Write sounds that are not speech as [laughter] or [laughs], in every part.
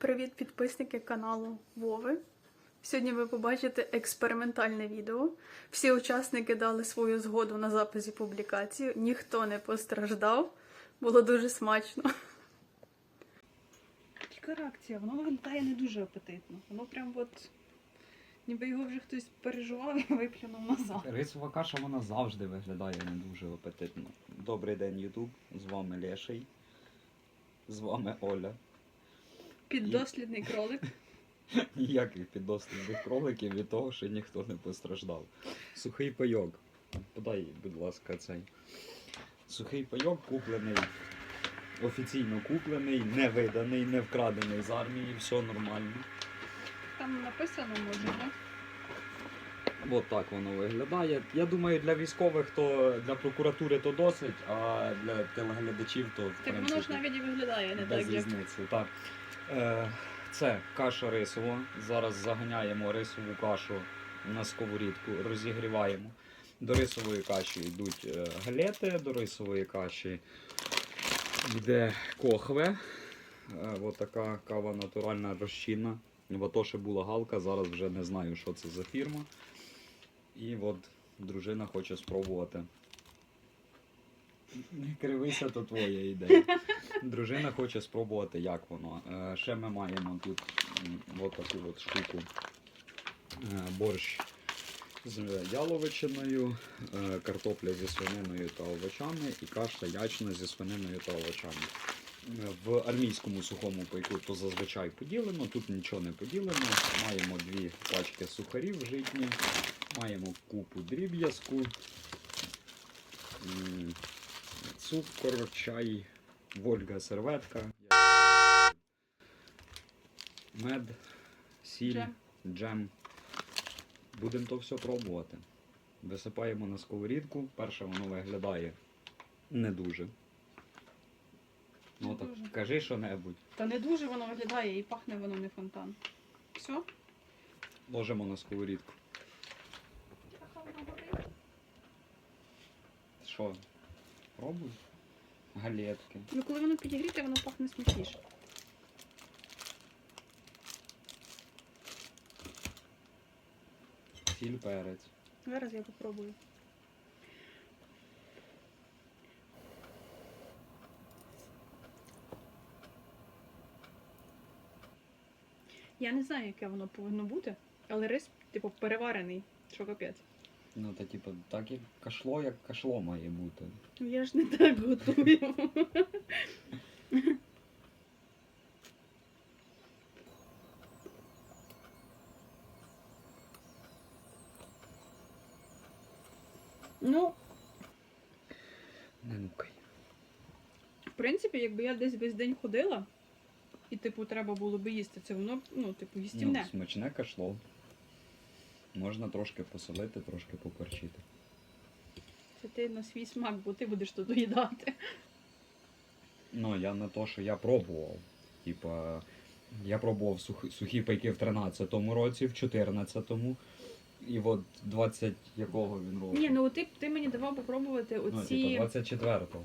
Привіт, підписники каналу Вови. Сьогодні ви побачите експериментальне відео. Всі учасники дали свою згоду на запис і публікацію. Ніхто не постраждав. Було дуже смачно. Яка реакція? Воно виглядає не дуже апетитно. Воно прям от ніби його вже хтось переживав і виплюнув назад. Рисова каша вона завжди виглядає не дуже апетитно. Добрий день, Ютуб. З вами Леший. З вами Оля. Піддослідний кролик. Ніяких піддослідних кроликів від того, що ніхто не постраждав. Сухий пайок. Подай, будь ласка, цей. Сухий пайок куплений. Офіційно куплений, не виданий, не вкрадений з армії, все нормально. Там написано може, не? От так воно виглядає. Я думаю, для військових то для прокуратури то досить, а для телеглядачів то в Так воно ж навіть і виглядає не без так, як. Так. Е, це каша рисова. Зараз заганяємо рисову кашу на сковорідку, розігріваємо. До рисової каші йдуть е, галети, до рисової каші йде кохве. Е, От така кава натуральна розчинна. В АТО була галка, зараз вже не знаю, що це за фірма. І от дружина хоче спробувати. Не кривися, то твоя ідея. Дружина хоче спробувати, як воно. Е, ще ми маємо тут от таку от штуку. Е, борщ з яловичиною, е, картопля зі свининою та овочами і каша ячна зі свининою та овочами. В армійському сухому пайку то зазвичай поділено, тут нічого не поділено. Маємо дві пачки сухарів житні, маємо купу дріб'язку, цукор, чай, вольга серветка, мед, сіль, Джем. джем. Будемо то все пробувати. Висипаємо на сковорідку. Перше воно виглядає не дуже. Ну Не так дуже. кажи що-небудь. Та не дуже воно виглядає і пахне воно не фонтан. Все? Ложимо на сковорідку. Що? Пробуй. Галетки. Ну коли воно підігріте, воно пахне смачніше. Сіль перець. Зараз я попробую. Я не знаю, яке воно повинно бути, але рис, типу, переварений, що капець. Ну, та типу, так як кашло, як кашло має бути. Ну, Я ж не так готую. Ну, Не нукай. в принципі, якби я десь весь день ходила, і, типу, треба було би їсти, це воно, ну, типу, Ну, їстівне. смачне кашло. Можна трошки посолити, трошки поперчити. Це ти на свій смак, бо ти будеш то доїдати. Ну, я не то, що я пробував. Типа, я пробував сухі, сухі пайки в 13-му році, в 14-му. І от 20 якого він року? Ні, ну ти, ти мені давав попробувати ну, оці. типа 24-го.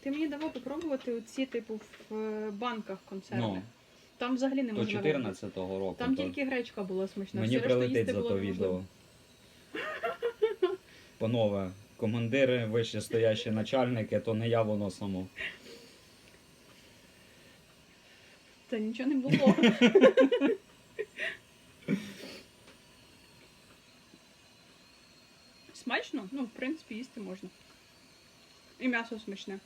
Ти мені давав попробувати оці, типу, в е, банках консерви. Ну, Там взагалі не то можна. 14-го року. Там то... тільки гречка була смачна. Мені все решта прилетить їсти за було то відео. [laughs] Панове, командири, вище стоящі начальники, то не я воно само. Та нічого не було. [laughs] Смачно? Ну, в принципі, їсти можна. І м'ясо смачне.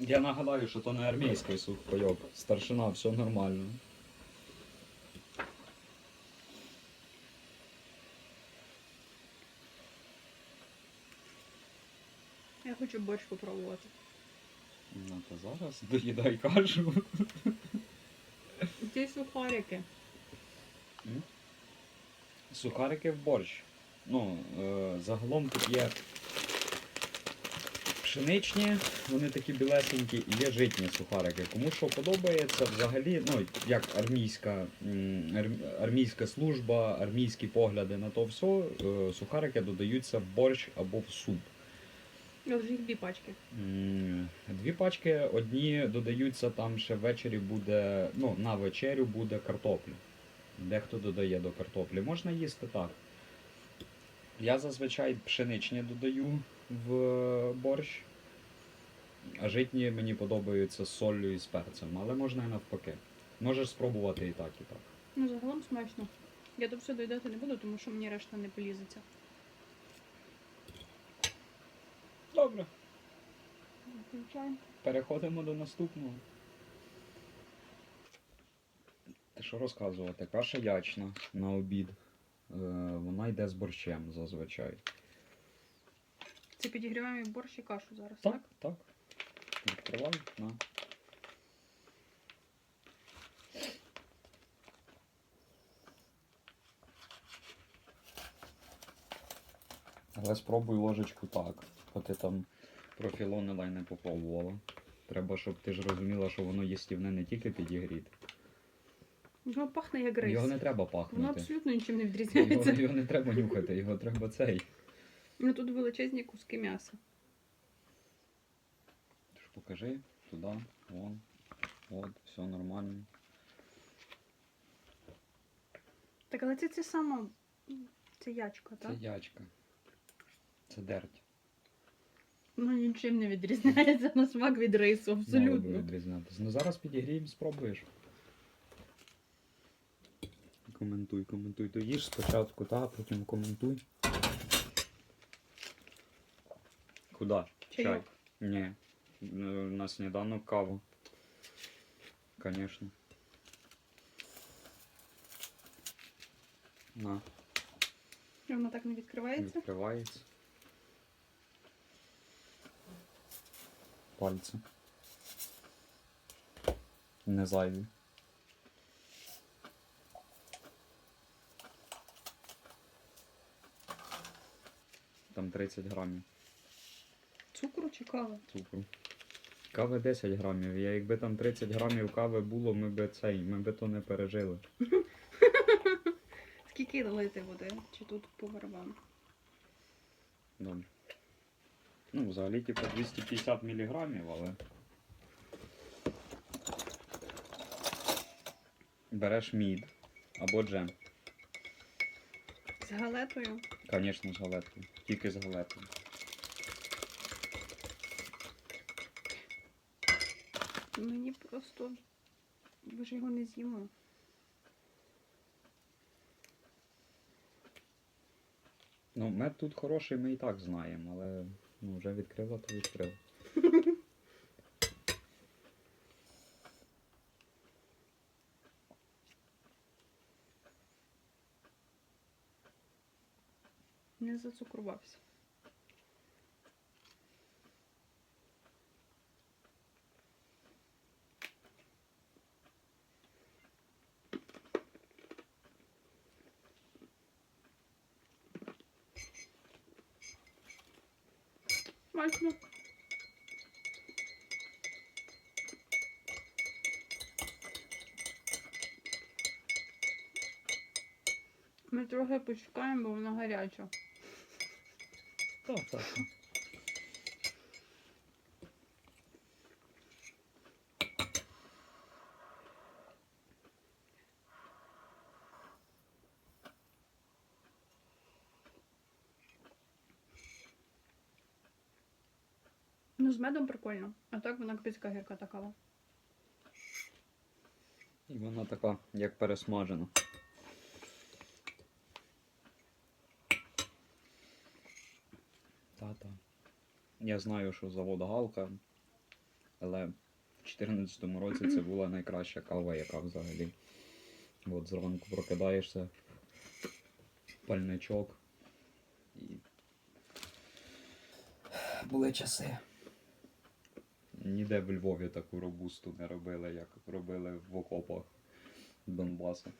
Я нагадаю, що то не армійський сухпайок. Старшина, все нормально. Хочу борщ попробувати. Ну то зараз доїдай кашу. Ці сухарики. Сухарики в борщ. Ну, е, загалом тут є пшеничні, вони такі білесенькі, і є житні сухарики. Кому що подобається, взагалі, ну, як армійська, м, армійська служба, армійські погляди на то все, е, сухарики додаються в борщ або в суп. Я вже їх дві пачки. М, Дві пачки, одні додаються там ще ввечері буде, ну, на вечерю буде картоплі. Дехто додає до картоплі. Можна їсти так. Я зазвичай пшеничні додаю в борщ, а житні мені подобаються з соллю і з перцем, але можна і навпаки. Можеш спробувати і так, і так. Ну, загалом смачно. Я до все доїдати не буду, тому що мені решта не полізеться. Включаємо. Переходимо до наступного. Що розказувати? Каша ячна на обід. Е, вона йде з борщем зазвичай. Це підігріваємо і борщ і кашу зараз, Так, так? так. Відкривай, на. Але спробуй ложечку так. Бо ти там профілонила і не попробувала. Треба, щоб ти ж розуміла, що воно їстівне не тільки підігріти. Воно пахне як рис. Його не треба Воно абсолютно нічим не відрізняється. його не треба нюхати, його треба цей. Ну тут величезні куски м'яса. Ти ж покажи туди, вон. От, все нормально. Так, але це це саме. Це ячка, Це ячка. Це дерть. Ну нічим не відрізняється на смак від рису, Мало би абсолютно. відрізнятися. Ну зараз підігріємо, спробуєш. Коментуй, коментуй. То їж спочатку, та, потім коментуй. Куда? Чайок. Ні. Е, На сніданок каву. Конечно. На, Воно так не відкривається. відкривається. Пальці. Не зайві. Там 30 грамів Цукру чи кава? цукру. Кави 10 грамів. Я якби там 30 грамів кави було, ми би цей, ми би то не пережили. Скільки лити води? Чи тут по барабану? Добре. Ну, взагалі, типу, 250 міліграмів, але. Береш мід або джем. З галетою. Звісно, з галеткою. Тільки з галеткою. Мені просто. Ви ж його не з'їмо. Ну, мед тут хороший, ми і так знаємо, але ну, вже відкрила, то відкрила. Не зацукрувався. Смачно. Ми трохи почекаємо, бо вона гаряча. Так, так. З медом прикольно. А так вона капецька гірка така. І вона така, як пересмажена. Та-та. Я знаю, що завод Галка, але в 2014 році це була найкраща кава, яка взагалі. От зранку прокидаєшся, пальничок. І... Були часи. Ніде в Львові таку робусту не робили, як робили в окопах Донбасу.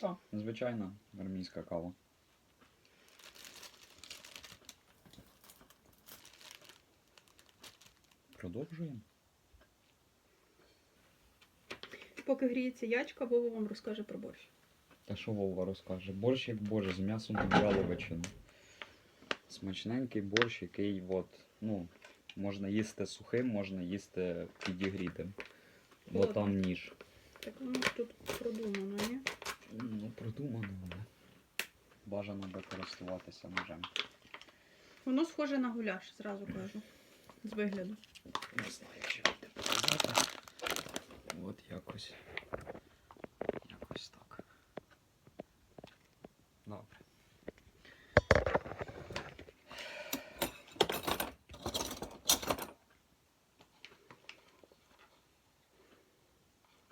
Так, звичайна армійська кава. Продовжуємо. Поки гріється ячка, Вова вам розкаже про борщ. Та що Вова розкаже? Борщ як борщ з м'ясом та яловичини. Смачненький борщ, який от, ну, можна їсти сухим, можна їсти підігрітим. Бо Холодно. там ніж. Так воно ж тут продумано, ні? Ну, продумано, але бажано би користуватися ножем. Воно схоже на гуляш, зразу кажу. З вигляду. Не знаю, чи буде показати. От. Якось так. Добре.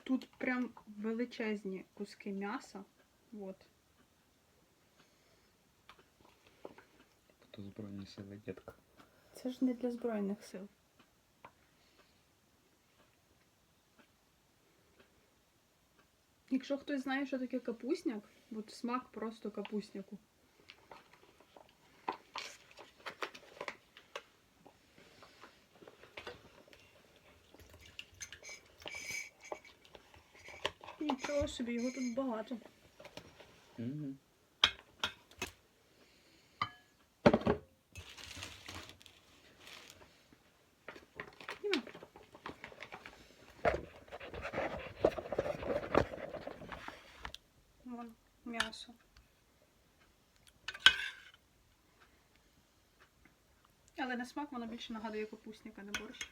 Тут прям величезні куски м'яса. От. Тобто збройні сили дітка. Це ж не для Збройних сил. Якщо хтось знає, що таке капусняк, от смак просто капусняку. Нічого собі, його тут багато. Угу. Вон м'ясо. Але на смак воно більше нагадує капустник, а не борщ.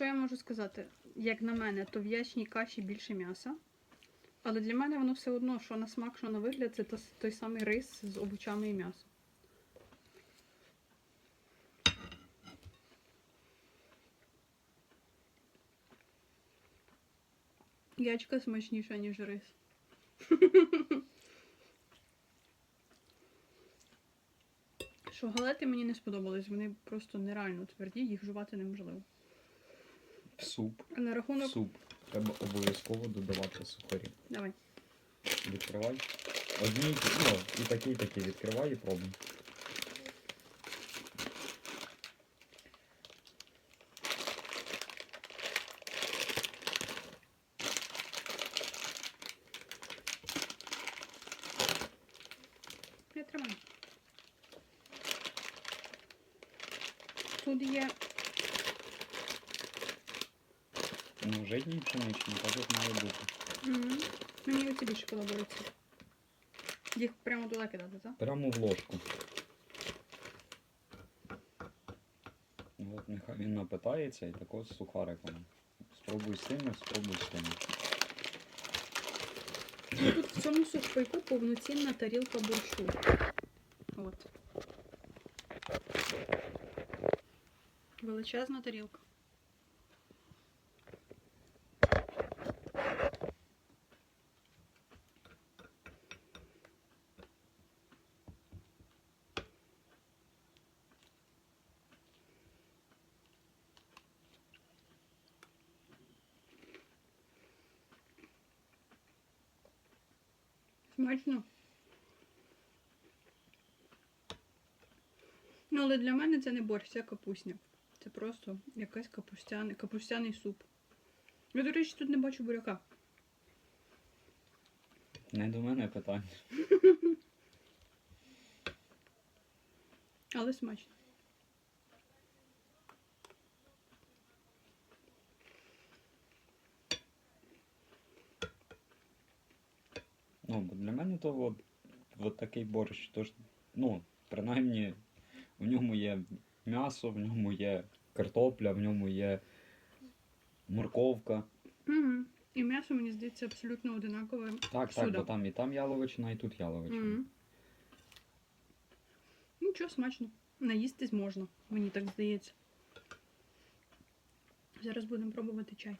Що я можу сказати? Як на мене, то в ячній каші більше м'яса. Але для мене воно все одно, що на смак, що на вигляд, це той самий рис з овочами і м'ясом. Ячка смачніша, ніж рис. [laughs] Що галети мені не сподобались, вони просто нереально тверді, їх жувати неможливо. В суп. А на В суп. Треба обов'язково додавати сухарі. Давай. Відкривай. Одні, ну, і такі, і такі. Відкривай і пробуй. Я тримаю. Тут є Ну, житні пшеничні, так от має бути. М, Мені оці більше подобаються. Їх прямо туди кидати, так? Прямо в ложку. Ну, От нехай він напитається і тако з сухариком. Спробуй з тими, спробуй з тими. Тут в цьому сухпайку повноцінна тарілка борщу. От. Величезна тарілка. Смачно. Ну, але для мене це не борщ, це капусня. Це просто якась капустяний, капустяний суп. Я, до речі, тут не бачу буряка. Не до мене питання. [laughs] Але смачно. Ну, для мене то от, от такий борщ. Тож, ну, принаймні, в ньому є м'ясо, в ньому є картопля, в ньому є морковка. Угу. І м'ясо, мені здається, абсолютно одинакове. Так, так, бо там і там яловичина, і тут яловичина. Угу. Нічого смачно. Наїстись можна, мені так здається. Зараз будемо пробувати чай.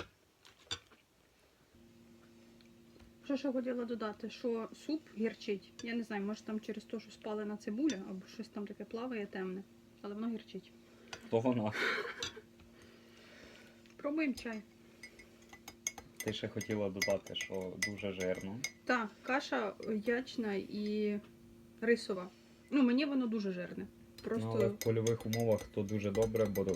Що ще хотіла додати, що суп гірчить. Я не знаю, може там через те, що спалена цибуля, або щось там таке плаває темне, але воно гірчить. То вона. Пробуємо чай. Ти ще хотіла додати, що дуже жирно. Так, каша ячна і рисова. Ну, мені воно дуже жирне. Просто Ну, але в польових умовах то дуже добре, бо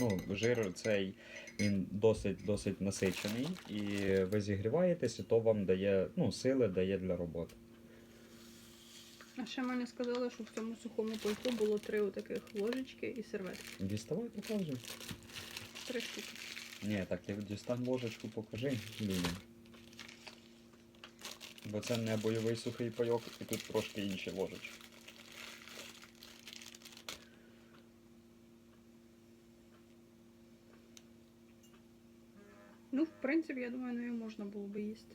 ну, жир цей він досить досить насичений, і ви зігріваєтесь, і то вам дає ну, сили дає для роботи. А ще мені сказали, що в цьому сухому пальто було три отаких ложечки і серветки. Діставай, покажи. Три штуки. Ні, так ти дістань ложечку, покажи людям. Бо це не бойовий сухий пайок, і тут трошки інші ложечки. Ну, в принципі, я думаю, нею можна було би їсти.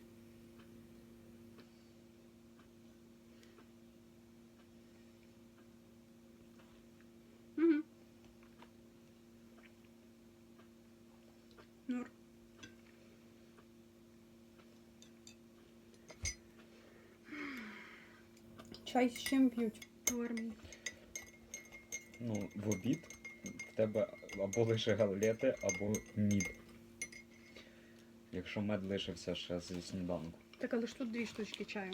Угу. Нор. Чай з чим п'ють в армії? Ну, в обід в тебе або лише галети, або мід. Якщо мед лишився ще зі сніданку. Так, але ж тут дві штучки чаю.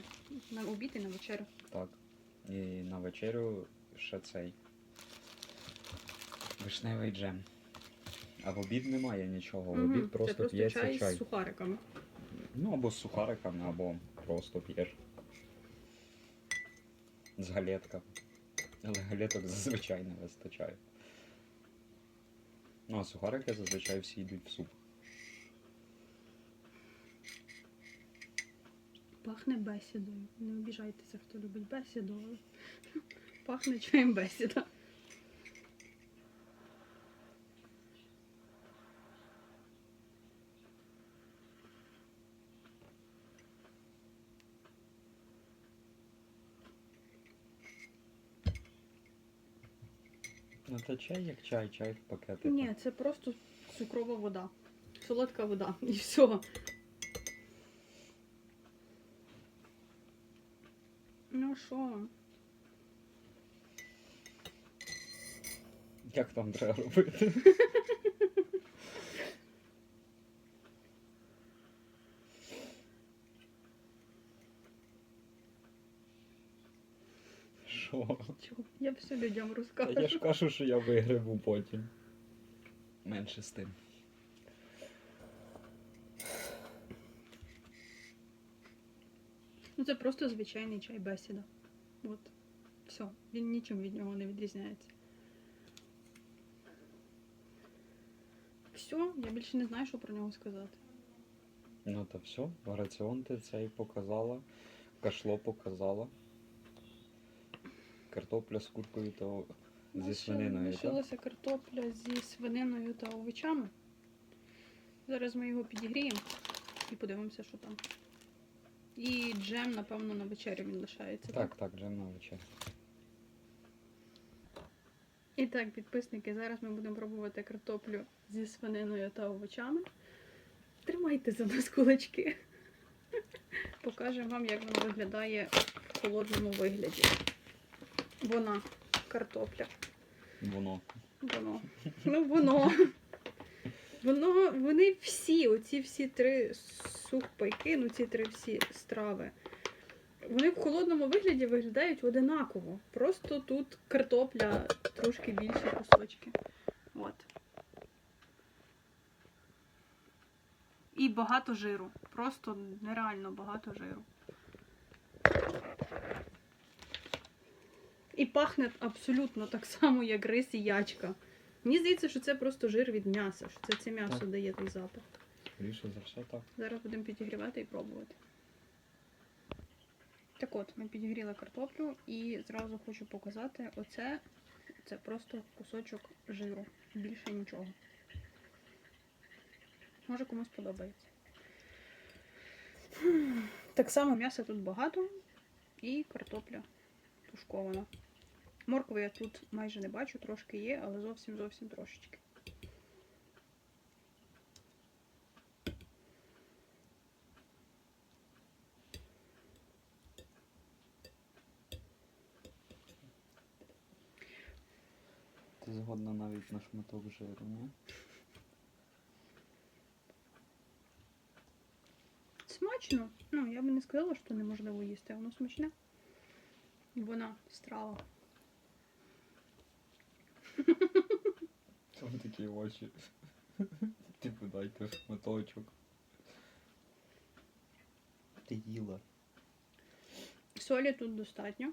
На обід і на вечерю. Так. І на вечерю ще цей. Вишневий джем. А в обід немає нічого. В обід просто, просто п'ється чай, чай. з сухариками. Ну, або з сухариками, або просто п'єш. З галетками. Але галеток зазвичай не вистачає. Ну, а сухарики зазвичай всі йдуть в суп. Пахне бесідою. Не обіжайтеся, хто любить бесіду, але [laughs] пахне чаєм бесіда. Ну, це чай як чай, чай в пакетиках. Ні, це просто цукрова вода. Солодка вода. І все. Що? Як там треба робити? Що? Чого? Я все людям Та розкажу. я ж кажу, що я вигребу потім. Менше з тим. Ну це просто звичайний чай бесіда. От. Все. Він нічим від нього не відрізняється. Все, я більше не знаю, що про нього сказати. Ну то все, раціон ти цей показала, кашло показала. Картопля з куркою то зі свининою? Лишилася картопля зі свининою та овочами. Зараз ми його підігріємо і подивимося, що там. І джем, напевно, на вечерю він лишається. Так, так, джем на вечір. І так, підписники, зараз ми будемо пробувати картоплю зі свининою та овочами. Тримайте за нас кулачки. [laughs] Покажемо вам, як вона виглядає в холодному вигляді. Вона картопля. Воно. Воно. Ну, воно. Воно, вони всі, оці всі три сухпайки, ну ці три всі страви. Вони в холодному вигляді виглядають одинаково. Просто тут картопля трошки більші кусочки. От. І багато жиру. Просто нереально багато жиру. І пахне абсолютно так само, як рис і ячка. Мені здається, що це просто жир від м'яса, що це, це м'ясо Так. дає той запах. Скоріше за все так. Зараз будемо підігрівати і пробувати. Так от, ми підігріли картоплю і зразу хочу показати, оце це просто кусочок жиру. Більше нічого. Може комусь подобається. Так само м'яса тут багато і картопля тушкована. Моркви я тут майже не бачу, трошки є, але зовсім зовсім трошечки. Ти згодна навіть на шматок жиру, ні? Смачно. Ну, я би не сказала, що неможливо їсти, воно смачне. Вона страва. Там такий очі. Типу дайте шматочок. Ти їла. Солі тут достатньо.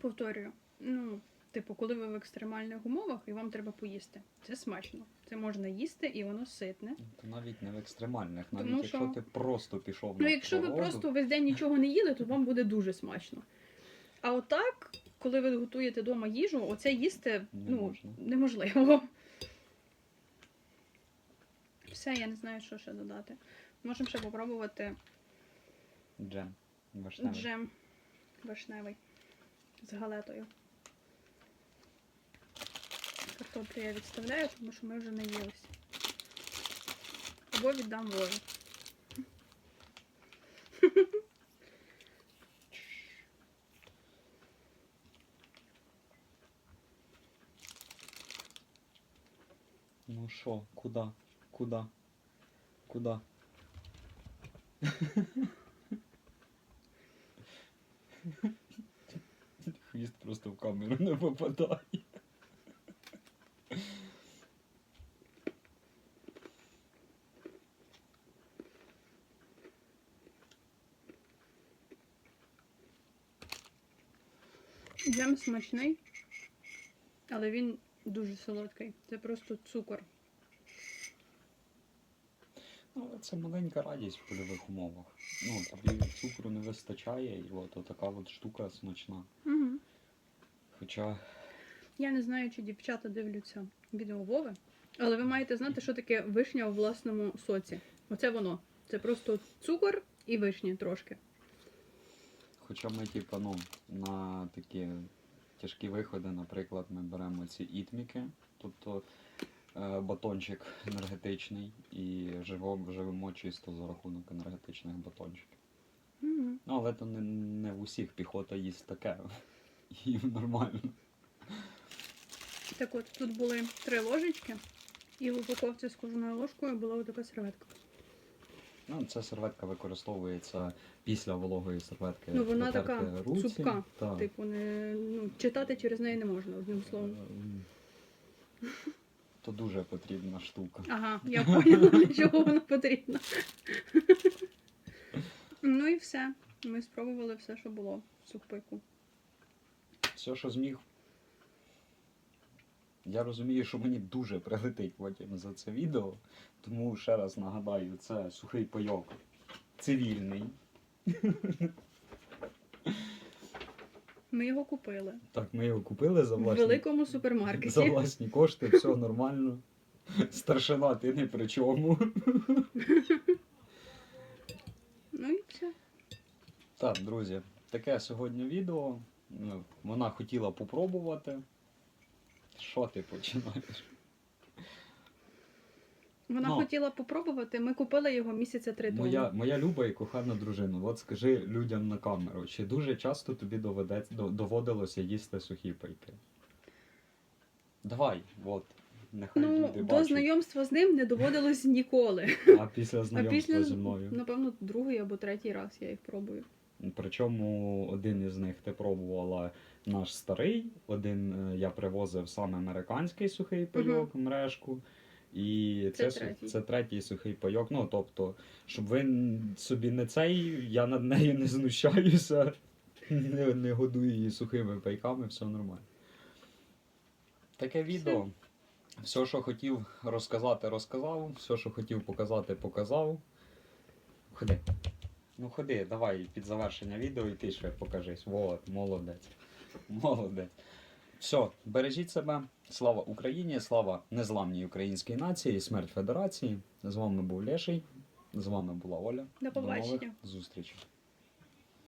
Повторюю. Ну, типу, коли ви в екстремальних умовах і вам треба поїсти. Це смачно. Це можна їсти і воно ситне. То навіть не в екстремальних, навіть Тому якщо що- ти просто пішов Ну, на якщо ви природу, просто весь день нічого не їли, то вам буде дуже смачно. А отак, коли ви готуєте вдома їжу, оце їсти ну, неможливо. Все, я не знаю, що ще додати. Можемо ще попробувати джем вишневий. джем вишневий з галетою. Картоплю я відставляю, тому що ми вже наїлися. Або віддам Вові. Ну що, куди? Куди? Куди? Хвіст просто в камеру не попадає. Джем смачний, але він дуже солодкий. Це просто цукор. Ну, але це маленька радість в польових умовах. Ну, тобі цукру не вистачає, і от така от штука смачна. Угу. Хоча Я не знаю, чи дівчата дивляться відео Вови, але ви маєте знати, що таке вишня у власному соці. Оце воно. Це просто цукор і вишні трошки. Хоча ми, типу, ну, на такі тяжкі виходи, наприклад, ми беремо ці ітміки, тобто батончик енергетичний, і живо, живемо чисто за рахунок енергетичних батончиків. Угу. Ну, але то не, не в усіх піхота їсть таке. [laughs] Їм нормально. Так от, тут були три ложечки, і в упаковці з кожною ложкою була така серветка. Ну, ця серветка використовується після вологої серветки. Ну, вона така руці. цупка. Так. Типу, не, ну, читати через неї не можна, одним словом. [laughs] То дуже потрібна штука. Ага, [laughs] я поняла, для чого воно потрібно. ну і все. Ми спробували все, що було в сухпайку. Все, що зміг. Я розумію, що мені дуже прилетить потім за це відео. Тому ще раз нагадаю, це сухий пайок цивільний. [laughs] Ми його купили Так, ми його купили за в власні, супермаркеті. за власні кошти, все нормально. Старшина, ти не при чому. Ну і все. Так, друзі, таке сьогодні відео. Ну, Вона хотіла попробувати. Що ти починаєш? Вона Ну. хотіла попробувати. Ми купили його місяця три тому. Моя, моя люба і кохана дружина, от скажи людям на камеру, чи дуже часто тобі доведеться, доводилося їсти сухі пайки? Давай, от, нехай Ну, люди до знайомства з ним не доводилось ніколи. А після А знайомства після, зі мною. напевно, другий або третій раз я їх пробую. Причому один із них ти пробувала наш старий, один е, я привозив саме американський сухий пайок, мрешку. І Це це, третій. це третій сухий пайок. Ну, тобто, щоб ви собі не цей, я над нею не знущаюся, не, не годую її сухими пайками, все нормально. Таке відео. Все, що хотів розказати, розказав. Все, що хотів показати, показав. Ходи. Ну ходи, давай під завершення відео і ти ще покажись. Вот, молодець. Молодець. Все, бережіть себе. Слава Україні, слава незламній українській нації, смерть Федерації. З вами був Леший, з вами була Оля. До побачення. нових зустрічей.